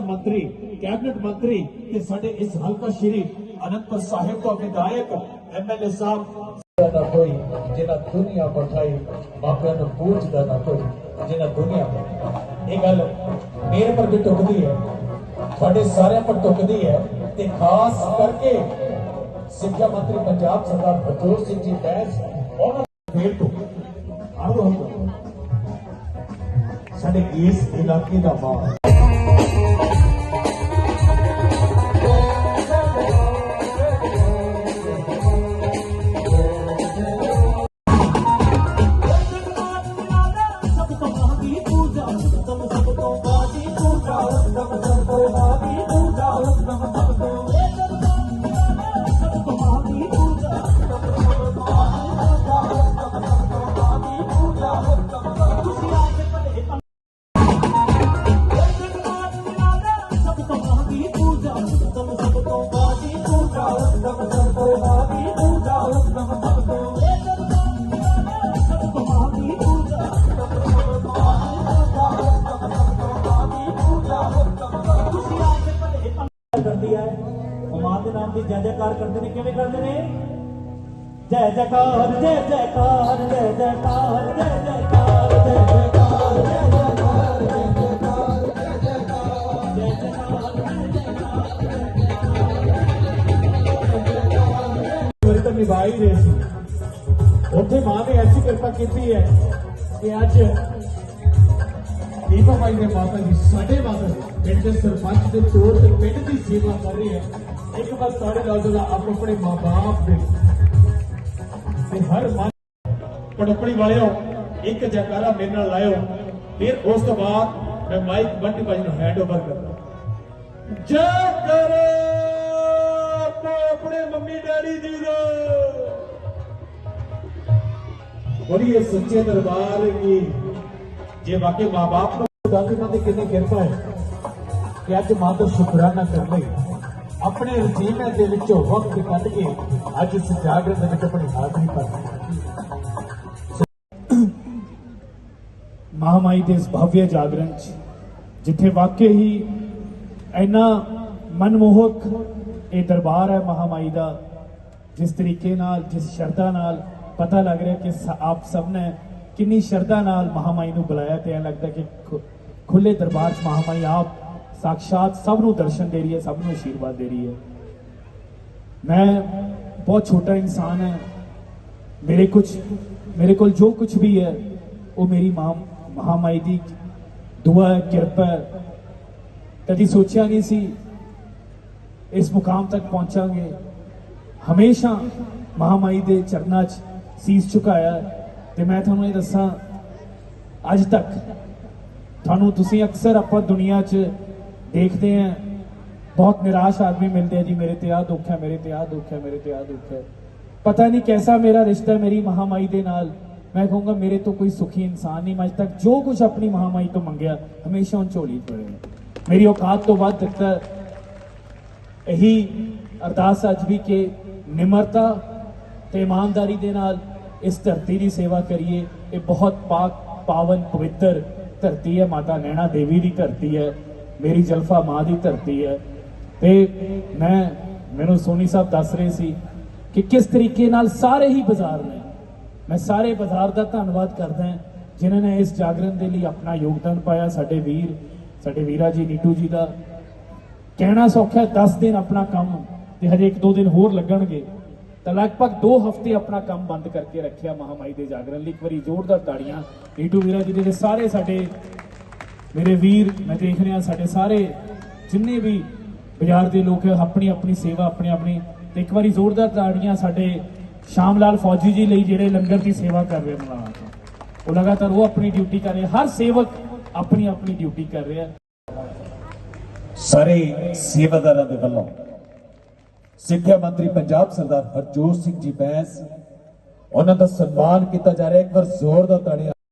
मंत्री कैबिनेट मंत्री कि साढ़े इस हल्का श्री अनंतपुर साहिब को विधायक एमएलए साहब ना कोई करके शिक्षा मंत्री सिंह जी बैस तो इलाके का माहौल। ਦਾ ਮਾਂ ਕਰਦੀ ਹੈ ਉਹ ਮਾਂ ਦੇ ਨਾਮ ਦੀ ਜੈ ਜੈਕਾਰ ਕਰਦੇ ਨੇ ਕਿਵੇਂ ਕਰਦੇ ਨੇ ਜੈ ਜੈਕਾਰ ਜੈ ਜੈਕਾਰ ਜੈ ਜੈਕਾਰ ਜੈ ਜੈਕਾਰ ਨਿਭਾ ਹੀ ਰਹੇ ਸੀ। ਉੱਥੇ ਮਾਂ ਨੇ ਐਸੀ ਕਿਰਪਾ ਕੀਤੀ ਹੈ ਕਿ ਅੱਜ ਦੀਪਾ ਮਾਈ ਦੇ ਮਾਤਾ ਜੀ ਸਾਡੇ ਮਾਤਾ ਪਿੰਡ ਦੇ ਸਰਪੰਚ ਦੇ ਤੌਰ ਤੇ ਪਿੰਡ ਦੀ ਸੇਵਾ ਕਰ ਰਹੇ ਹੈ। ਇੱਕ ਵਾਰ ਸਾਰੇ ਨਾਲ ਜਿਹੜਾ ਆਪ ਆਪਣੇ ਮਾਂ-ਬਾਪ ਦੇ ਤੇ ਹਰ ਮਾਂ ਪੜਪੜੀ ਵਾਲਿਓ, ਇੱਕ ਜੈਕਾਰਾ ਮੇਰੇ ਨਾਲ ਲਾਇਓ। ਫਿਰ ਉਸ ਤੋਂ ਬਾਅਦ ਮੈਂ ਮਾਈਕ ਬੰਟੀ ਭਾਈ ਨੂੰ ਹੈਂਡ ਓਵਰ ਕਰਦਾ। ਜੈ ਕਰੋ! ਆਪਣੇ ਮੰਮੀ ਡੈਡੀ ਜੀ ਦਾ। ਬੋਲੀਏ ਸੱਚੇ ਦਰਬਾਰ ਕੀ ਜੇ ਵਾਕਈ ਮਾਪੇ ਨੂੰ ਦਾਦੀ ਮਾਂ ਦੀ ਕਿੰਨੀ ਕਿਰਪਾ ਹੈ ਕਿ ਅੱਜ ਮਾਂ ਦਾ ਸ਼ੁਕਰਾਨਾ ਕਰਨ ਲਈ ਆਪਣੇ ਰਜੀਮੇ ਦੇ ਵਿੱਚੋਂ ਵਕਤ ਕੱਢ ਕੇ ਅੱਜ ਇਸ ਜਾਗਰਣ ਦੇ ਵਿੱਚ ਆਪਣੀ ਹਾਜ਼ਰੀ ਭਰਦੀ ਮਹਾਮਾਈ ਦੇ ਇਸ ਭਵਯ ਜਾਗਰਣ ਚ ਜਿੱਥੇ ਵਾਕਈ ਹੀ ਇੰਨਾ ਮਨਮੋਹਕ ਇਹ ਦਰਬਾਰ ਹੈ ਮਹਾਮਾਈ ਦਾ, ਜਿਸ ਤਰੀਕੇ ਨਾਲ, ਜਿਸ ਸ਼ਰਧਾ ਨਾਲ ਪਤਾ ਲੱਗ ਰਿਹਾ ਕਿ ਸ- ਆਪ ਸਭ ਨੇ ਕਿੰਨੀ ਸ਼ਰਧਾ ਨਾਲ ਮਹਾਮਾਈ ਨੂੰ ਬੁਲਾਇਆ ਤੇ ਐਂ ਲੱਗਦਾ ਕਿ ਖੁ- ਖੁੱਲੇ ਦਰਬਾਰ 'ਚ ਮਹਾਮਾਈ ਆਪ ਸਾਖਸ਼ਾਤ ਸਭ ਨੂੰ ਦਰਸ਼ਨ ਦੇ ਰਹੀ ਹੈ, ਸਭ ਨੂੰ ਆਸ਼ੀਰਵਾਦ ਦੇ ਰਹੀ ਹੈ। ਮੈਂ ਬਹੁਤ ਛੋਟਾ ਇਨਸਾਨ ਹਾਂ। ਮੇਰੇ ਕੁਝ ਮੇਰੇ ਕੋਲ ਜੋ ਕੁਝ ਵੀ ਹੈ, ਉਹ ਮੇਰੀ ਮਾਂ ਮਹਾਮਾਈ ਦੀ ਦੁਆ ਹੈ, ਕਿਰਪਾ ਹੈ। ਕਦੀ ਸੋਚਿਆ ਨਹੀਂ ਸੀ ਇਸ ਮੁਕਾਮ ਤੱਕ ਪਹੁੰਚਾਂਗੇ। ਹਮੇਸ਼ਾ ਮਹਾਮਾਈ ਦੇ ਚਰਨਾਂ 'ਚ ਸੀਸ ਝੁਕਾਇਆ ਹੈ। ਤੇ ਮੈਂ ਤੁਹਾਨੂੰ ਇਹ ਦੱਸਾਂ, ਅੱਜ ਤੱਕ ਤੁਹਾਨੂੰ ਤੁਸੀਂ ਅਕਸਰ ਆਪਾਂ ਦੁਨੀਆ 'ਚ ਦੇਖਦੇ ਆਂ ਬਹੁਤ ਨਿਰਾਸ਼ ਆਦਮੀ ਮਿਲਦੇ ਆ ਜੀ, ਮੇਰੇ ਤੇ ਆ ਦੁੱਖ ਹੈ, ਮੇਰੇ ਤੇ ਆ ਦੁੱਖ ਹੈ, ਮੇਰੇ ਤੇ ਆ ਦੁੱਖ ਹੈ। ਪਤਾ ਨਹੀਂ ਕੈਸਾ ਮੇਰਾ ਰਿਸ਼ਤਾ ਮੇਰੀ ਮਹਾਮਾਈ ਦੇ ਨਾਲ। ਮੈਂ ਕਹੂੰਗਾ, ਮੇਰੇ ਤੋਂ ਕੋਈ ਸੁਖੀ ਇਨਸਾਨ ਨਹੀਂ, ਮੈਂ ਅੱਜ ਤੱਕ ਜੋ ਕੁਝ ਆਪਣੀ ਮਹਾਮਾਈ ਤੋਂ ਮੰਗਿਆ, ਹਮੇਸ਼ਾ ਉਹ ਝੋਲੀ ਚ ਮੇਰੀ ਔਕਾਤ ਤੋਂ ਵੱਧ ਦਿੱਤਾ ਇਹੀ ਅਰਦਾਸ ਅੱਜ ਵੀ ਕਿ ਨਿਮਰਤਾ ਤੇ ਇਮਾਨਦਾਰੀ ਦੇ ਨਾਲ ਇਸ ਧਰਤੀ ਦੀ ਸੇਵਾ ਕਰੀਏ। ਇਹ ਬਹੁਤ ਪਾਕ, ਪਾਵਨ, ਪਵਿੱਤਰ ਧਰਤੀ ਹੈ। ਮਾਤਾ ਨੈਣਾ ਦੇਵੀ ਦੀ ਧਰਤੀ ਹੈ। ਮੇਰੀ ਜਲਫਾ ਮਾਂ ਦੀ ਧਰਤੀ ਹੈ। ਤੇ ਮੈਂ, ਮੈਨੂੰ ਸੋਨੀ ਸਾਹਿਬ ਦੱਸ ਰਹੇ ਸੀ ਕਿ ਕਿਸ ਤਰੀਕੇ ਨਾਲ ਸਾਰੇ ਹੀ ਬਾਜ਼ਾਰ ਨੇ, ਮੈਂ ਸਾਰੇ ਬਾਜ਼ਾਰ ਦਾ ਧੰਨਵਾਦ ਕਰਦਾ ਹਾਂ, ਜਿਨ੍ਹਾਂ ਨੇ ਇਸ ਜਾਗਰਣ ਦੇ ਲਈ ਆਪਣਾ ਯੋਗਦਾਨ ਪਾਇਆ। ਸਾਡੇ ਵੀਰ, ਸਾਡੇ ਵੀਰਾ ਜੀ, ਨੀਟੂ ਜੀ ਦਾ ਕਹਿਣਾ ਸੌਖਾ ਹੈ 10 ਦਿਨ ਆਪਣਾ ਕੰਮ ਤੇ ਹਜੇ ਇੱਕ ਦੋ ਦਿਨ ਹੋਰ ਲੱਗਣਗੇ। ਤਾਂ ਲਗਭਗ 2 ਹਫ਼ਤੇ ਆਪਣਾ ਕੰਮ ਬੰਦ ਕਰਕੇ ਰੱਖਿਆ ਮਹਾਮਾਈ ਦੇ ਜਾਗਰਣ ਲਈ। ਇੱਕ ਵਾਰੀ ਜ਼ੋਰਦਾਰ ਤਾੜੀਆਂ। ਨੀਟੂ ਵੀਰਾ ਜੀ ਦੇ ਸਾਰੇ ਸਾਡੇ, ਮੇਰੇ ਵੀਰ, ਮੈਂ ਦੇਖ ਰਿਹਾ, ਸਾਡੇ ਸਾਰੇ ਜਿੰਨੇ ਵੀ ਬਾਜ਼ਾਰ ਦੇ ਲੋਕ ਆਪਣੀ ਆਪਣੀ ਸੇਵਾ, ਆਪਣੀ ਆਪਣੀ। ਤੇ ਇੱਕ ਵਾਰੀ ਜ਼ੋਰਦਾਰ ਤਾੜੀਆਂ ਸਾਡੇ ਸ਼ਾਮ ਲਾਲ ਫੌਜੀ ਜੀ ਲਈ ਜਿਹੜੇ ਲੰਗਰ ਦੀ ਸੇਵਾ ਕਰ ਰਹੇ ਮਲਾਣਾ ਉਹ ਲਗਾਤਾਰ ਉਹ ਆਪਣੀ ਡਿਊਟੀ ਕਰ ਰਹੇ ਹਰ ਸੇਵਕ ਆਪਣੀ ਆਪਣੀ ਡਿਊਟੀ ਕਰ ਰਿਹਾ। ਸਾਰੇ ਸੇਵਾਦਾਰਾਂ ਦੇ ਵੱਲੋਂ ਸਿੱਖਿਆ ਮੰਤਰੀ ਪੰਜਾਬ ਸਰਦਾਰ ਹਰਜੋਤ ਸਿੰਘ ਜੀ ਬੈਂਸ, ਉਹਨਾਂ ਦਾ ਸਨਮਾਨ ਕੀਤਾ ਜਾ ਰਿਹਾ। ਇੱਕ ਵਾਰ ਜ਼ੋਰ ਦਾ ਤਾੜੀਆਂ